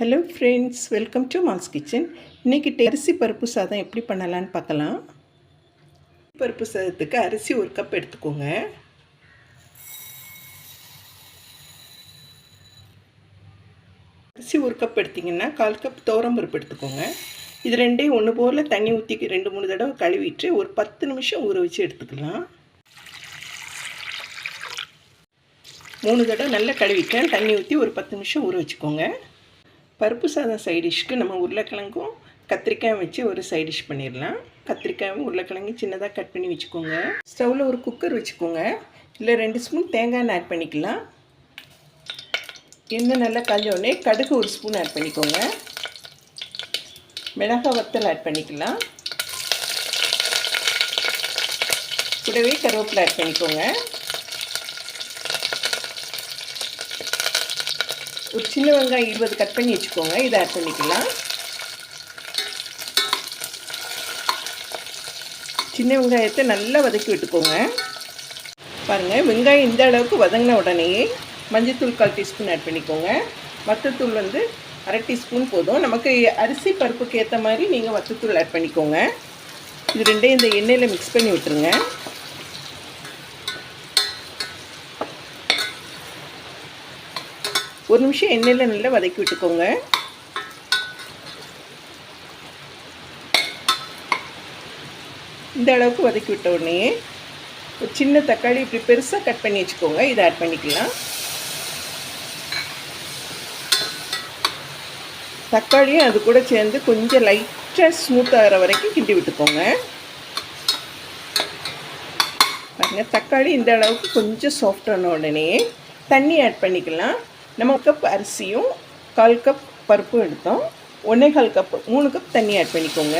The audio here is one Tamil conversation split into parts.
Hello friends welcome to Mal's kitchen இன்றைக்கி அரிசி பருப்பு சாதம் எப்படி பண்ணலான்னு பார்க்கலாம். பருப்பு சாதத்துக்கு அரிசி ஒரு கப் எடுத்துக்கோங்க. அரிசி ஒரு கப் எடுத்திங்கன்னா கால் கப் பருப்பு எடுத்துக்கோங்க. இது ரெண்டையும் ஒன்று போல் தண்ணி ஊற்றி ரெண்டு மூணு தடவை கழுவிட்டு ஒரு பத்து நிமிஷம் ஊற வச்சு எடுத்துக்கலாம். மூணு தடவை நல்லா கழுவிட்டேன். தண்ணி ஊற்றி ஒரு பத்து நிமிஷம் ஊற வச்சுக்கோங்க. பருப்பு சாதம் சைடிஷ்க்கு நம்ம உருளைக்கிழங்கும் கத்திரிக்காயும் வச்சு ஒரு சைடிஷ் பண்ணிடலாம். கத்திரிக்காயும் உருளைக்கிழங்கு சின்னதாக கட் பண்ணி வச்சுக்கோங்க. ஸ்டவ்வில் ஒரு குக்கர் வச்சுக்கோங்க. இல்லை ரெண்டு ஸ்பூன் தேங்காய் எண்ணெய் ஆட் பண்ணிக்கலாம். எண்ணெய் நல்லா காஞ்ச கடுகு ஒரு ஸ்பூன் ஆட் பண்ணிக்கோங்க. மிளகாய் வத்தல் ஆட் பண்ணிக்கலாம். கூடவே கருவேப்பிலை ஆட் பண்ணிக்கோங்க. ஒரு சின்ன வெங்காயம் இருபது கட் பண்ணி வச்சுக்கோங்க. இதை ஆட் பண்ணிக்கலாம். சின்ன வெங்காயத்தை நல்லா வதக்கி விட்டுக்கோங்க. பாருங்கள் வெங்காயம் இந்த அளவுக்கு வதங்கின உடனே மஞ்சத்தூள் கால் டீஸ்பூன் ஆட் பண்ணிக்கோங்க. வத்தத்தூள் வந்து அரை டீஸ்பூன் போதும். நமக்கு அரிசி பருப்புக்கு ஏற்ற மாதிரி நீங்கள் வத்தத்தூள் ஆட் பண்ணிக்கோங்க. இது ரெண்டையும் இந்த எண்ணெயில் மிக்ஸ் பண்ணி விட்டுருங்க. ஒரு நிமிஷம் எண்ணெயில் நல்லா வதக்கி விட்டுக்கோங்க. இந்த அளவுக்கு வதக்கி விட்ட உடனே ஒரு சின்ன தக்காளி இப்படி பெருசாக கட் பண்ணி வச்சுக்கோங்க. இதை ஆட் பண்ணிக்கலாம். தக்காளியும் அது கூட சேர்ந்து கொஞ்சம் லைட்டாக ஸ்மூத் ஆகிற வரைக்கும் கிண்டி விட்டுக்கோங்க. பாருங்கள் தக்காளி இந்த அளவுக்கு கொஞ்சம் சாஃப்டான உடனே தண்ணி ஆட் பண்ணிக்கலாம். நம்ம கப் அரிசியும் கால் கப் பருப்பும் எடுத்தோம். ஒன்றே கால் கப் மூணு கப் தண்ணி ஆட் பண்ணிக்கோங்க.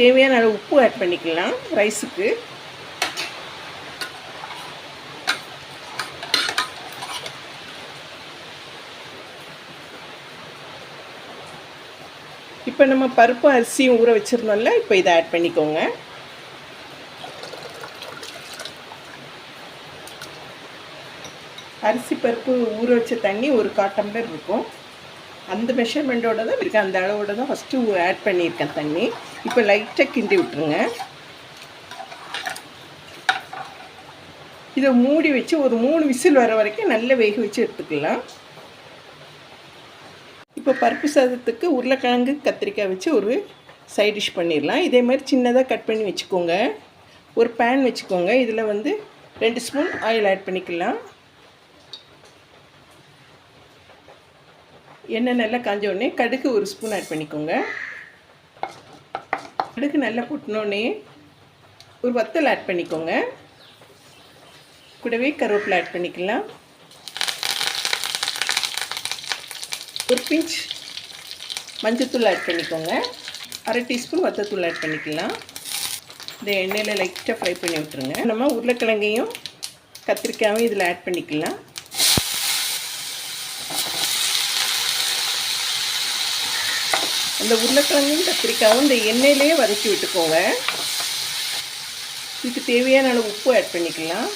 தேவையான அளவு உப்பு ஆட் பண்ணிக்கலாம் ரைஸுக்கு இப்போ நம்ம பருப்பு அரிசியும் ஊற வச்சுருந்தோம்ல இப்போ இதை ஆட் பண்ணிக்கோங்க. அரிசி பருப்பு ஊற வச்ச தண்ணி ஒரு கால் இருக்கும். அந்த மெஷர்மெண்ட்டோட தான் இருக்குது அந்த அளவோட தான் ஃபஸ்ட்டு ஆட் பண்ணியிருக்கேன் தண்ணி. இப்போ லைட்டாக கிண்டி விட்டுருங்க. இதை மூடி வச்சு ஒரு மூணு விசில் வர வரைக்கும் நல்லா வேக வச்சு எடுத்துக்கலாம். இப்போ பருப்பு சாதத்துக்கு உருளைக்கிழங்கு கத்திரிக்காய் வச்சு ஒரு சைட் டிஷ் பண்ணிடலாம். இதே மாதிரி சின்னதாக கட் பண்ணி வச்சுக்கோங்க. ஒரு பேன் வச்சுக்கோங்க. இதில் வந்து ரெண்டு ஸ்பூன் ஆயில் ஆட் பண்ணிக்கலாம். எண்ணெய் நல்லா காஞ்ச உடனே கடுகு ஒரு ஸ்பூன் ஆட் பண்ணிக்கோங்க. கடுகு நல்லா புட்டினோடனே ஒரு வத்தல் ஆட் பண்ணிக்கோங்க. கூடவே கருவேப்பிலை ஆட் பண்ணிக்கலாம். ஒரு பிஞ்ச் மஞ்சத்தூள் ஆட் பண்ணிக்கோங்க. அரை டீஸ்பூன் வத்தத்தூள் ஆட் பண்ணிக்கலாம். இந்த எண்ணெயில் லைட்டாக ஃப்ரை பண்ணி விட்டுருங்க. நம்ம உருளைக்கிழங்கையும் கத்திரிக்காயும் இதில் ஆட் பண்ணிக்கலாம். இந்த உருளைக்கிழங்கும் கத்திரிக்காவும் இந்த எண்ணெயிலேயே வதக்கி விட்டுக்கோங்க. இதுக்கு தேவையான அளவு உப்பு ஆட் பண்ணிக்கலாம்.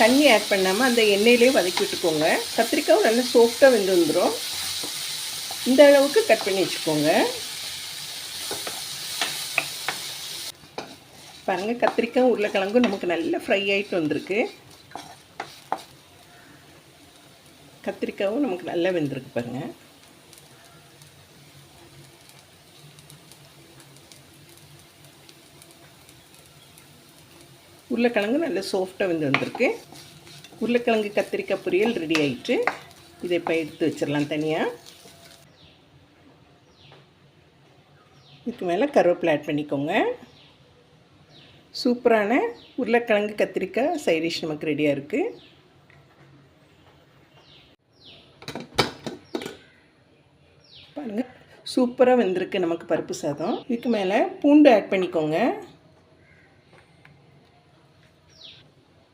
தண்ணி ஆட் பண்ணாமல் அந்த எண்ணெயிலே வதக்கி விட்டுக்கோங்க. கத்திரிக்காவும் நல்லா சோஃப்டாக வெந்து வந்துடும் இந்த அளவுக்கு கட் பண்ணி வச்சுக்கோங்க. பாருங்கள் கத்திரிக்காய் உருளைக்கிழங்கும் நமக்கு நல்லா ஃப்ரை ஆகிட்டு வந்திருக்கு. கத்திரிக்காவும் நமக்கு நல்லா வெந்திருக்கு பாருங்கள் உருளைக்கிழங்கு நல்லா சாஃப்டாக வந்து வந்திருக்கு. உருளைக்கிழங்கு கத்திரிக்காய் பொரியல் ரெடி ஆயிட்டு இதை இப்போ எடுத்து வச்சிடலாம் தனியாக இதுக்கு மேலே கருவேப்பிலை ஆட் பண்ணிக்கோங்க. சூப்பரான உருளைக்கிழங்கு கத்திரிக்காய் சைடிஷ் நமக்கு ரெடியாக இருக்குது சூப்பராக வந்திருக்கு நமக்கு பருப்பு சாதம். இதுக்கு மேலே பூண்டு ஆட் பண்ணிக்கோங்க.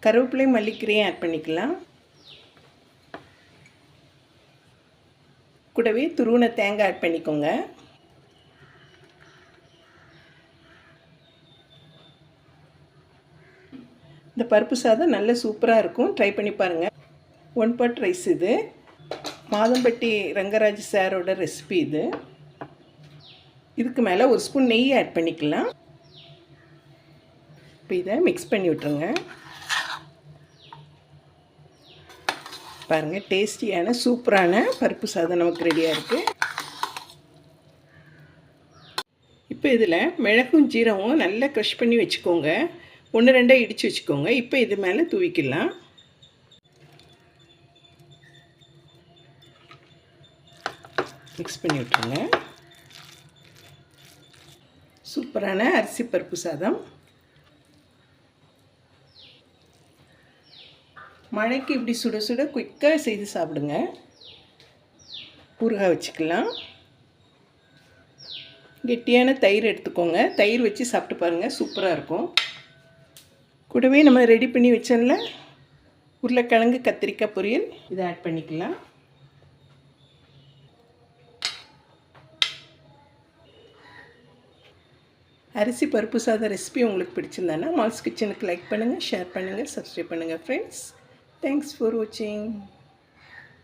கருவேப்பிலை மல்லிக்கீரையும் ஆட் பண்ணிக்கலாம். கூடவே துருவனை தேங்காய் ஆட் பண்ணிக்கோங்க. இந்த பருப்பு சாதம் நல்ல சூப்பராக இருக்கும். ட்ரை பண்ணி பாருங்கள் ஒன் பாட் ரைஸ் இது. மாதம்பட்டி ரங்கராஜ் சாரோட ரெசிபி இது. இதுக்கு மேலே ஒரு ஸ்பூன் நெய் ஆட் பண்ணிக்கலாம். இப்போ இதை மிக்ஸ் பண்ணி விட்ருங்க பாருங்கள் டேஸ்டியான சூப்பரான பருப்பு சாதம் நமக்கு ரெடியாக இருக்குது இப்போ இதில் மிளகும் ஜீரகம் நல்லா க்ரஷ் பண்ணி வச்சுக்கோங்க. ஒன்று ரெண்டாக இடித்து வச்சுக்கோங்க. இப்போ இது மேலே தூவிக்கலாம். மிக்ஸ் பண்ணி விட்ருங்க சூப்பரான அரிசி பருப்பு சாதம். மழைக்கு இப்படி சுட சுட குயிக்காக செய்து சாப்பிடுங்க. ஊறுகாய் வச்சுக்கலாம். கெட்டியான தயிர் எடுத்துக்கோங்க. தயிர் வச்சு சாப்பிட்டு பாருங்கள் சூப்பராக இருக்கும். கூடவே நம்ம ரெடி பண்ணி வச்சோம்ல உருளைக்கிழங்கு கத்திரிக்காய் பொரியல் இதை ஆட் பண்ணிக்கலாம். அரிசி பருப்பு சாதம் ரெசிபி உங்களுக்கு பிடிச்சிருந்தானா மால்ஸ் கிச்சனுக்கு லைக் பண்ணுங்கள் ஷேர் பண்ணுங்கள் சப்ஸ்கிரைப் பண்ணுங்கள் ஃப்ரெண்ட்ஸ் தேங்க்ஸ் ஃபார் வாட்சிங்